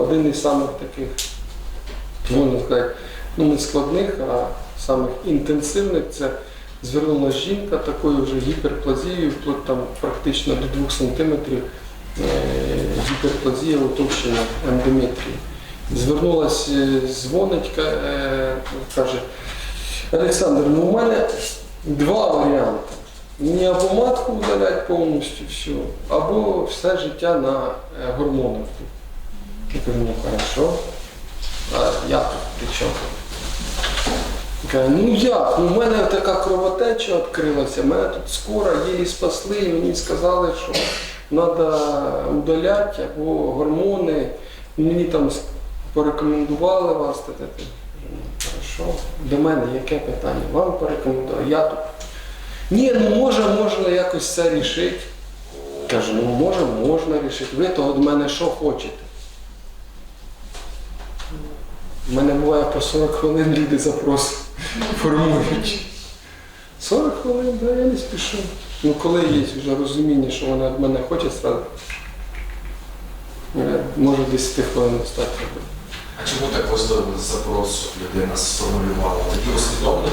один із самих таких, можна сказати, ну не складних, а самих інтенсивних це звернулася жінка такою вже гіперплазією, вплоть там практично до 2 см гіперплазія утовщення ендометрії. Звернулась, е, дзвонить, е, каже, Олександр, ну у мене два варіанти. Мені або матку удалять повністю всю, або все життя на е, гормонах. Кажу, ну хорошо. А я тут при чому? Каже, ну як? Ну, у мене така кровотеча відкрилася, мене тут скоро її спасли, і мені сказали, що треба удаляти або гормони. Мені там порекомендували вас. Те, те. Кажу, «Ну, Хорошо. До мене яке питання? Вам порекомендували, я тут. Ні, ну може, можна якось це рішити. Кажу, ну може, можна рішити. Ви то від мене що хочете? У мене буває по 40 хвилин люди запрос формують. 40 хвилин, да, я не спішу. Ну коли є вже розуміння, що вона від мене хоче сразу, е, може 10 хвилин встати. А чому так важливо запрос людина сформулювала? Тоді приходить.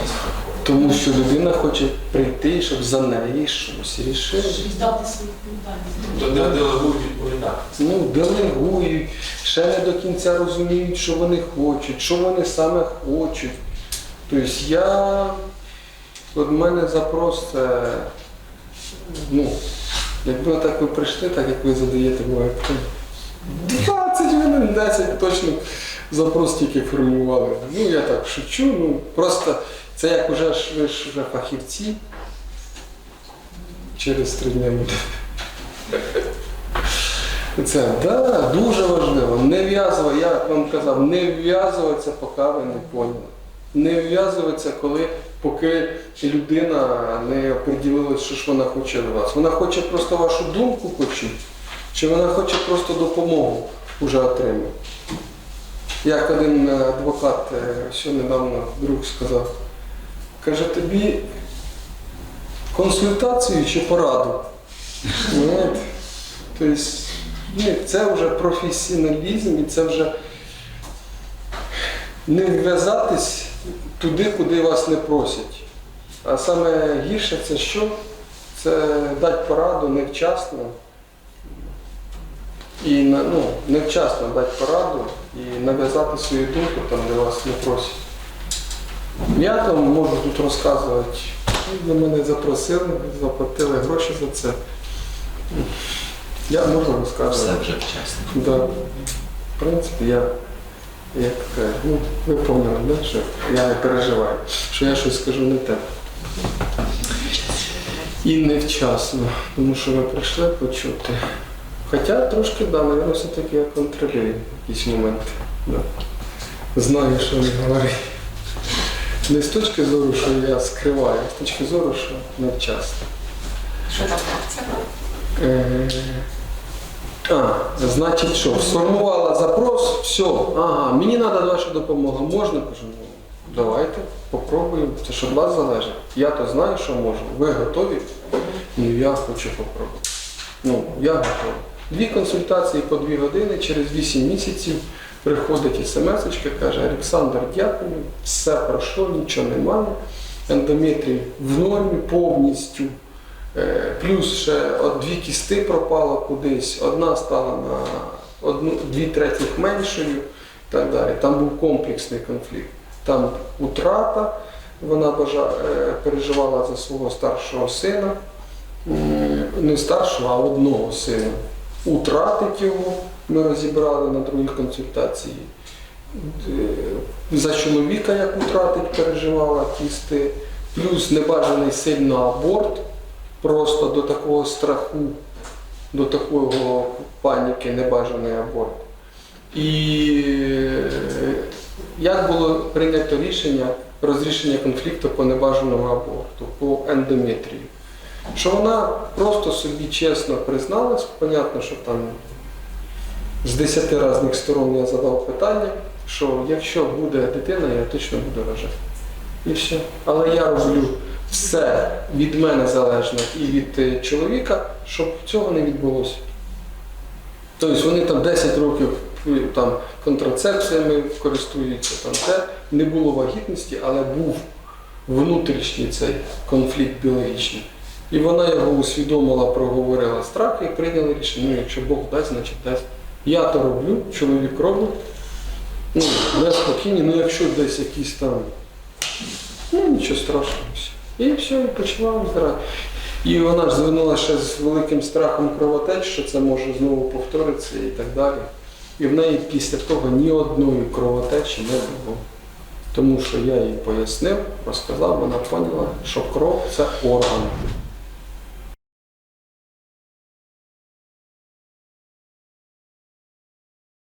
Тому що людина хоче прийти, щоб за неї щось рішили. Здати свою відповідальність. Делегують відповідальність. Ну, делегують, ще не до кінця розуміють, що вони хочуть, що вони саме хочуть. Тобто я, от в мене запрос це, ну, якби так ви прийшли, так як ви задаєте буває, то 20 хвилин, 10 точно запрос тільки формували. Ну, я так шучу, ну просто це як уже ви ж вже фахівці. Через три дні. Це да, дуже важливо. Не в'язувати, я вам казав, не вв'язуватися, поки ви не поняли. Не вв'язуватися, коли поки людина не оприділилась, що ж вона хоче від вас. Вона хоче просто вашу думку почути, чи вона хоче просто допомогу вже отримати. Як один е, адвокат е, що недавно друг сказав, каже, тобі консультацію чи пораду? Тобто, це вже професіоналізм і це вже не вв'язатись туди, куди вас не просять. А саме гірше це що? Це дати пораду невчасно. І ну, невчасно дати пораду і нав'язати свою думку там, де вас не просять. Я там можу тут розказувати, ви мене запросили, заплатили гроші за це. Я можу розказувати. Все вже вчасно. Да. В принципі, я як ну, ви поняли, да, що я не переживаю, що я щось скажу не те. І невчасно, тому що ви прийшли почути. Хоча трошки, да, мабуть, все-таки я контролюю якісь моменти. Да. Знаю, що не говорить. Не з точки зору, що я скриваю, а з точки зору, що невчасно. Що там реакція? Е, А, значить що, сформувала запрос, все, ага, мені треба ваша допомога, можна? Кажу, ну давайте, попробуємо, це ж від вас залежить. Я то знаю, що можу. Ви готові? Ну я хочу попробувати. Ну, я готовий. Дві консультації по дві години, через 8 місяців приходить смс каже, Олександр, дякую, все пройшло, нічого немає. Ендометрій в нормі повністю. Е, Плюс ще дві кісти пропало кудись, одна стала на одну, дві третіх меншою і так далі. Там був комплексний конфлікт. Там утрата, вона бажа, е, переживала за свого старшого сина, не старшого, а одного сина. Утратить його, ми розібрали на другій консультації. За чоловіка, як утратить, переживала кісти, плюс небажаний сильно аборт просто до такого страху, до такого паніки, небажаний аборт. І е, як було прийнято рішення розрішення конфлікту по небажаному аборту, по ендометрію? Що вона просто собі чесно призналась, понятно, що там з 10 різних сторон я задав питання, що якщо буде дитина, я точно буду рожати. І все. Але я роблю все від мене залежно і від е, чоловіка, щоб цього не відбулося. Тобто вони там 10 років там контрацепціями користується, там те. Не було вагітності, але був внутрішній цей конфлікт біологічний. І вона його усвідомила, проговорила страх і прийняла рішення. Ну, якщо Бог дасть, значить дасть. Я то роблю, чоловік робить. Ну, не спокійні, ну якщо десь якісь там, ну нічого страшного. І все, і почала виздирати. І вона ж звернулася ще з великим страхом кровотеч, що це може знову повторитися і так далі. І в неї після того ні одної кровотечі не було. Тому що я їй пояснив, розказав, вона поняла, що кров це орган.